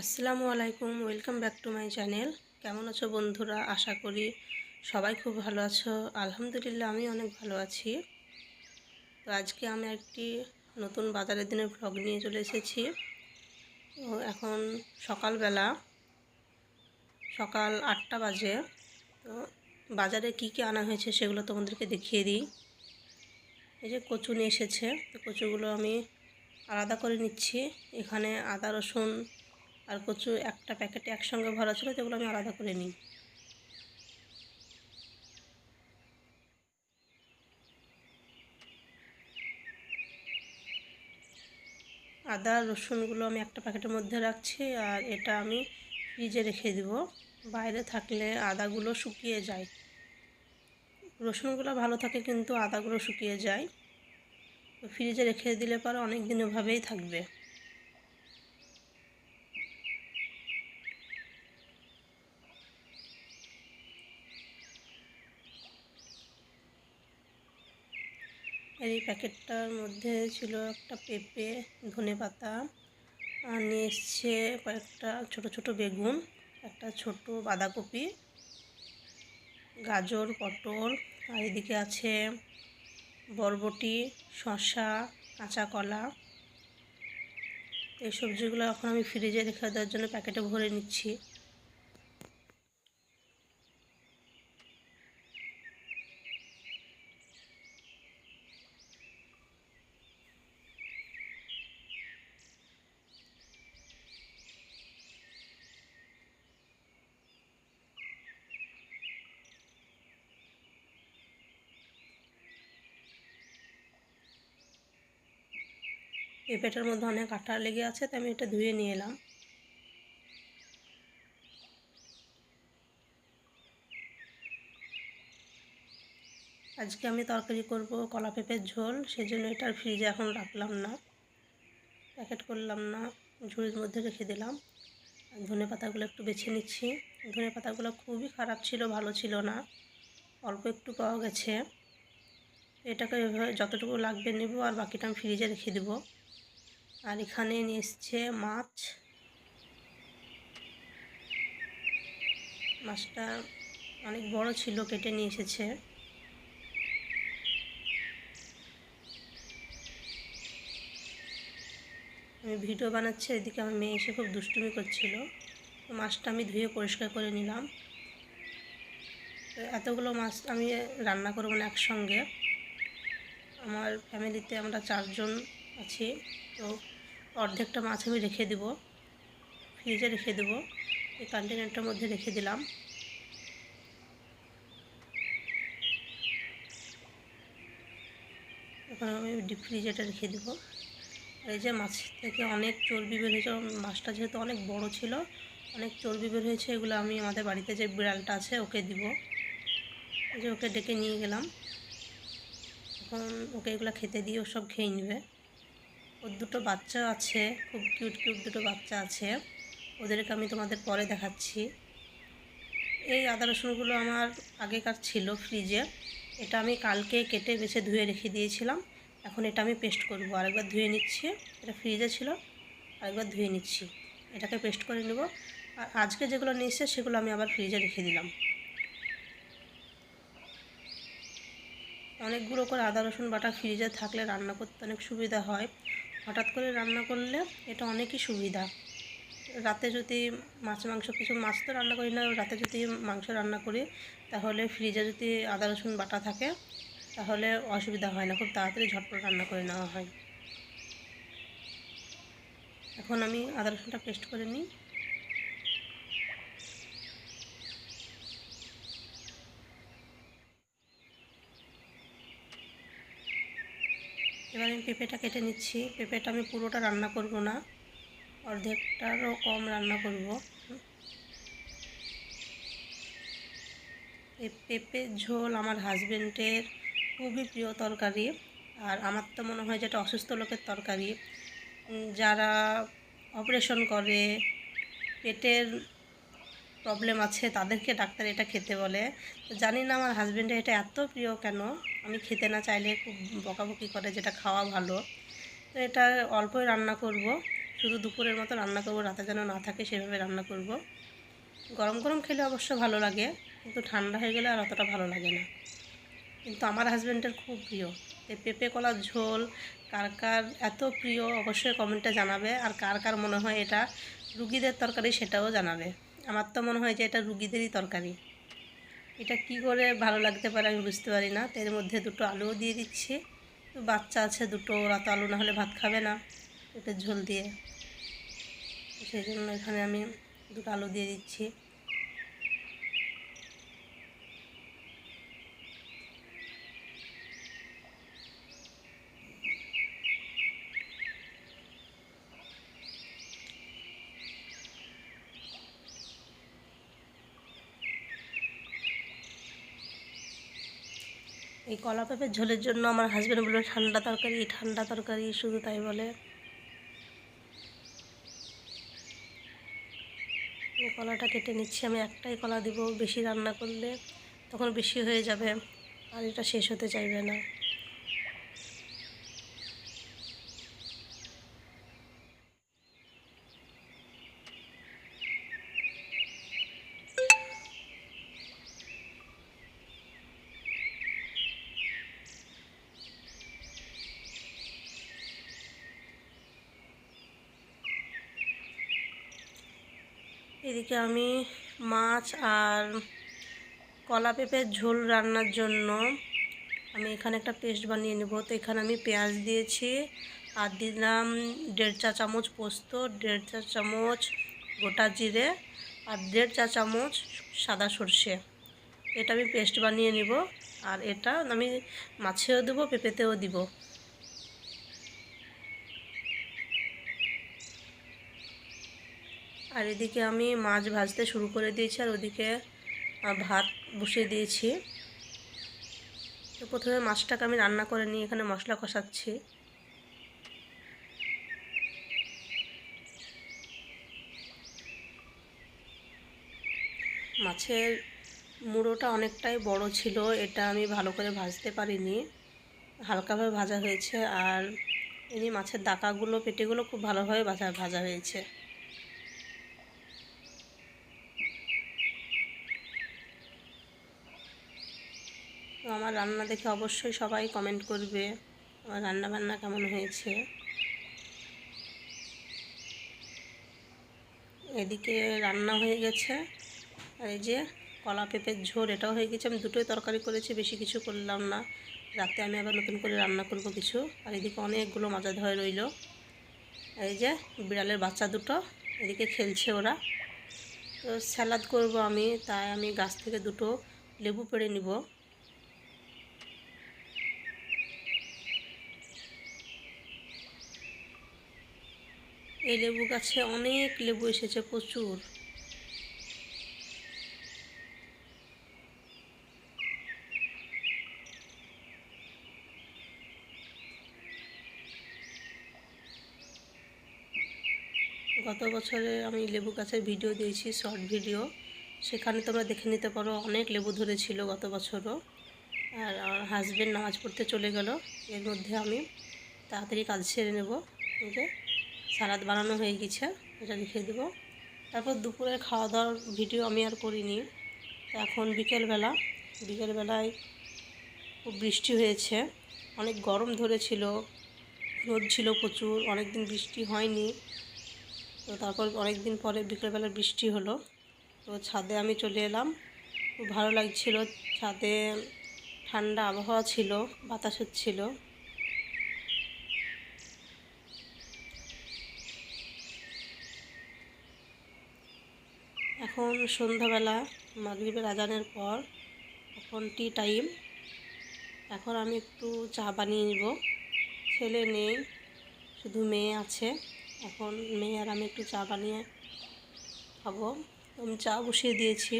আসসালামু আলাইকুম, welcome back to my channel. কেমন আছো বন্ধুরা? আশা করি সবাই খুব ভালো আছো। আলহামদুলিল্লাহ, আমি অনেক ভালো আছি। তো আজকে আমি একটি নতুন বাজারের দিনের ভ্লগ নিয়ে চলে এসেছি। তো এখন সকালবেলা, সকাল আটটা বাজে। তো বাজারে কি কি আনা হয়েছে সেগুলো তোমাদেরকে দেখিয়ে দিই। এই যে কচু নিয়ে এসেছে। তো কচুগুলো আমি আলাদা করে নিচ্ছি। এখানে আদা, রসুন আর কচু একটা প্যাকেটে একসঙ্গে ভরা ছিল যেগুলো আমি আলাদা করে নিই। আদা, রসুনগুলো আমি একটা প্যাকেটের মধ্যে রাখছি, আর এটা আমি ফ্রিজে রেখে দিব। বাইরে থাকলে আদাগুলো শুকিয়ে যায়। রসুনগুলো ভালো থাকে, কিন্তু আদাগুলো শুকিয়ে যায়। ফ্রিজে রেখে দিলে পরে অনেক দিন ওভাবেই থাকবে। এই প্যাকেটটার মধ্যে ছিল একটা পেঁপে, ধনে পাতা, আর নিয়ে এসছে কয়েকটা ছোট ছোট বেগুন, একটা ছোট বাঁধাকপি, গাজর, পটল, আর এদিকে আছে বরবটি, শসা, কাঁচা কলা। এই সবজিগুলো এখন আমি ফ্রিজে রেখে দেওয়ার জন্য প্যাকেটে ভরে নিচ্ছি। পেঁপেটার মধ্যে অনেক আটা লেগে আছে তাই আমি এটা ধুয়ে নিয়ে এলাম। আজকে আমি তরকারি করব কলা পেঁপের ঝোল সেই জন্য এটার ফ্রিজে এখন রাখলাম না। প্যাকেট করলাম না, ঝুড়ির মধ্যে রেখে দিলাম। ধনে পাতাগুলো একটু বেছে নিচ্ছি। ধনে পাতাগুলো খুবই খারাপ ছিল, ভালো ছিল না। অল্প একটু পাওয়া গেছে। এটাকে যতটুকু লাগবে নেব, আর বাকিটা আমি ফ্রিজে রেখে দেবো। আর এখানে এসছে মাছ। মাছটা অনেক বড় ছিল, কেটে নিয়ে এসেছে। আমি ভিডিও বানাচ্ছি, এদিকে আমার মেয়ে এসে খুব দুষ্টুমি করছিল। তো মাছটা আমি ধুয়ে পরিষ্কার করে নিলাম। এতগুলো মাছ আমি রান্না করব না একসঙ্গে। আমার ফ্যামিলিতে আমরা চারজন আছি, তো অর্ধেকটা মাছ আমি রেখে দেবো। ফ্রিজে রেখে দেবো। এই কন্টেনারটার মধ্যে রেখে দিলাম। এখন আমি ডিপ ফ্রিজেটা রেখে দেবো। এই যে মাছ থেকে অনেক চর্বি বের হয়েছে মাছটা যেহেতু অনেক বড় ছিল, অনেক চর্বি বের হয়েছে, এগুলো আমি আমাদের বাড়িতে যে বিড়ালটা আছে, ওকে দিব। যে ওকে ডেকে নিয়ে গেলাম। এখন ওকে এগুলো খেতে দিয়ে ও সব খেয়ে নেবে। ওর দুটো বাচ্চা আছে, খুব কিউট কিউট দুটো বাচ্চা আছে। ওদেরকে আমি তোমাদের পরে দেখাচ্ছি। এই আদা রসুনগুলো আমার আগেকার ছিল ফ্রিজে এটা আমি কালকে কেটে বেছে ধুয়ে রেখে দিয়েছিলাম। এখন এটা আমি পেস্ট করব। আরেকবার ধুয়ে নিচ্ছি। এটা ফ্রিজে ছিল। আরেকবার ধুয়ে নিচ্ছি। এটাকে পেস্ট করে নেব। আর আজকে যেগুলো নিয়েছে, সেগুলো আমি আবার ফ্রিজে রেখে দিলাম। অনেকগুলো করে আদা রসুন বাটা ফ্রিজে থাকলে রান্না করতে অনেক সুবিধা হয়। হঠাৎ করে রান্না করলে এটা অনেকই সুবিধা। রাতে যদি মাছ, মাংস, কিছু মাছ তো রান্না করি না, রাতে যদি মাংস রান্না করি, তাহলে ফ্রিজে যদি আদা, রসুন বাটা থাকে, তাহলে অসুবিধা হয় না, খুব তাড়াতাড়ি ঝটপট রান্না করে নেওয়া হয়। এখন আমি আদা, রসুনটা পেস্ট করে নিই। এবার আমি পেঁপেটা কেটে নিচ্ছি। পেঁপেটা আমি পুরোটা রান্না করব না। অর্ধেকটারও কম রান্না করব। এই পেঁপের ঝোল আমার হাজব্যান্ডের খুবই প্রিয় তরকারি। আর আমার তো মনে হয় যেটা অসুস্থ লোকের তরকারি। যারা অপারেশন করে, পেটের প্রবলেম আছে, তাদেরকে ডাক্তার এটা খেতে বলে। জানি না আমার হাজব্যান্ডের এটা এত প্রিয় কেন। আমি খেতে না চাইলে খুব বকাবকি করে যেটা খাওয়া ভালো। তো এটা অল্পই রান্না করব। শুধু দুপুরের মতো রান্না করব, রাতে যেন না থাকে সেভাবে রান্না করব। গরম গরম খেলে অবশ্য ভালো লাগে, কিন্তু ঠান্ডা হয়ে গেলে আর অতটা ভালো লাগে না। কিন্তু আমার হাজব্যান্ডের খুব প্রিয়। এই পেঁপে কলার ঝোল, কার কার এত প্রিয় অবশ্যই কমেন্টে জানাবে। আর কার কার মনে হয় এটা রুগীদের তরকারি সেটাও জানাবে। আমার তো মনে হয় যে এটা রুগীদেরই তরকারি। এটা কি করে ভালো লাগতে পারে আমি বুঝতে পারি না। এর মধ্যে দুটো আলুও দিয়ে দিচ্ছি। বাচ্চা আছে দুটো, ওরা তো আলু না হলে ভাত খাবে না এটা ঝোল দিয়ে। সেই জন্য এখানে আমি দুটো আলু দিয়ে দিচ্ছি। এই কলা পেঁপের ঝোলের জন্য আমার হাজব্যান্ড বলবে ঠান্ডা তরকারি ঠান্ডা তরকারি, শুধু তাই বলে। কলাটা কেটে নিচ্ছি, আমি একটাই কলা দিব, বেশি রান্না করলে তখন বেশি হয়ে যাবে, আর এটা শেষ হতে চাইবে না। এদিকে আমি মাছ আর কলা পেঁপের ঝোল রান্নার জন্য আমি এখানে একটা পেস্ট বানিয়ে নেব। তো এখানে আমি পেঁয়াজ দিয়েছি, আর দিলাম দেড় চা চামচ পোস্ত, দেড় চা চামচ গোটা জিরে, আর দেড় চা চামচ সাদা সর্ষে। এটা আমি পেস্ট বানিয়ে নিব, আর এটা আমি মাছেও দেবো, পেঁপেতেও দিব। আর এদিকে আমি মাছ ভাজতে শুরু করে দিয়েছি, আর ওদিকে ভাত বসিয়ে দিয়েছি। তো প্রথমে মাছটাকে আমি রান্না করে নিয়ে এখানে মশলা কষাচ্ছি। মাছের মুড়োটা অনেকটাই বড় ছিল, এটা আমি ভালো করে ভাজতে পারিনি। হালকাভাবে ভাজা হয়েছে, আর এমনি মাছের দাকাগুলো, পেটেগুলো খুব ভালোভাবে ভাজা ভাজা হয়েছে। তো আমার রান্না দেখে অবশ্যই সবাই কমেন্ট করবে আমার রান্না বান্না কেমন হয়েছে। এদিকে রান্না হয়ে গেছে। আর এই যে কলা পেঁপের ঝোল, এটাও হয়ে গেছে। আমি দুটোই তরকারি করেছি, বেশি কিছু করলাম না। রাতে আমি আবার নতুন করে রান্না করব কিছু। আর এদিকে অনেকগুলো মাজা ধরে রইল। এই যে বিড়ালের বাচ্চা দুটো, এদিকে খেলছে ওরা। তো স্যালাদ করব আমি, তাই আমি গাছ থেকে দুটো লেবু পেড়ে নিব। এই লেবু গাছে অনেক লেবু এসেছে, প্রচুর। গত বছরে আমি লেবু গাছের ভিডিও দিয়েছি, শর্ট ভিডিও। সেখানে তোমরা দেখে নিতে পারো, অনেক লেবু ধরেছিল গত বছরও। আর আমার হাজব্যান্ড নামাজ পড়তে চলে গেল, এর মধ্যে আমি তাড়াতাড়ি কাজ সেরে নেব যে সালাদ বানানো হয়ে গেছে, এটা রেখে দেবো। তারপর দুপুরের খাওয়া দাওয়ার ভিডিও আমি আর করিনি। এখন বিকেলবেলা, বিকেলবেলায় খুব বৃষ্টি হয়েছে। অনেক গরম ধরেছিল, রোদ ছিল প্রচুর অনেক দিন বৃষ্টি হয়নি। তো তারপর অনেক দিন পরে বিকেলবেলা বৃষ্টি হলো। তো ছাদে আমি চলে এলাম। খুব ভালো লাগছিল। ছাদে ঠান্ডা আবহাওয়া ছিল, বাতাস হচ্ছিল। এখন সন্ধ্যাবেলা মাগরীবের আজানের পর, এখন টি টাইম এখন আমি একটু চা বানিয়ে নিব। ছেলে নেই, শুধু মেয়ে আছে। এখন মেয়ে আর আমি একটু চা বানিয়ে খাব। আমি চা বসিয়ে দিয়েছি।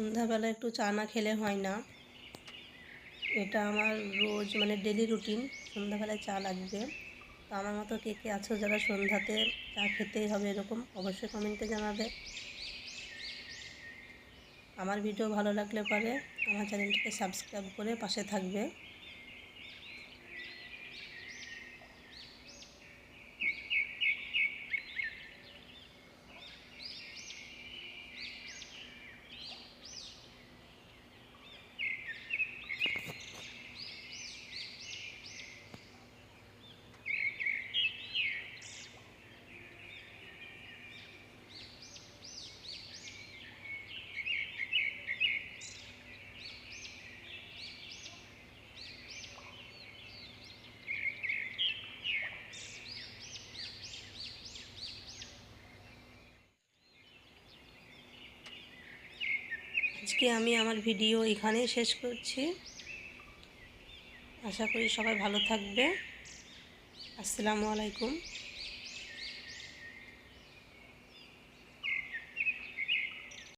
সন্ধ্যাবেলা একটু চা না খেলে হয় না। এটা আমার রোজ মানে ডেলি রুটিন সন্ধ্যাবেলায় চা লাগবে। তো আমার মতো কে কে আছো যারা সন্ধ্যাতে চা খেতেই হবে এরকম, অবশ্যই কমেন্টে জানাবে। আমার ভিডিও ভালো লাগলে পরে, আমার চ্যানেলটিকে সাবস্ক্রাইব করে পাশে থাকবে। আজকে আমি আমার ভিডিও এখানেই শেষ করছি। আশা করি সবাই ভালো থাকবে। আসসালামু আলাইকুম।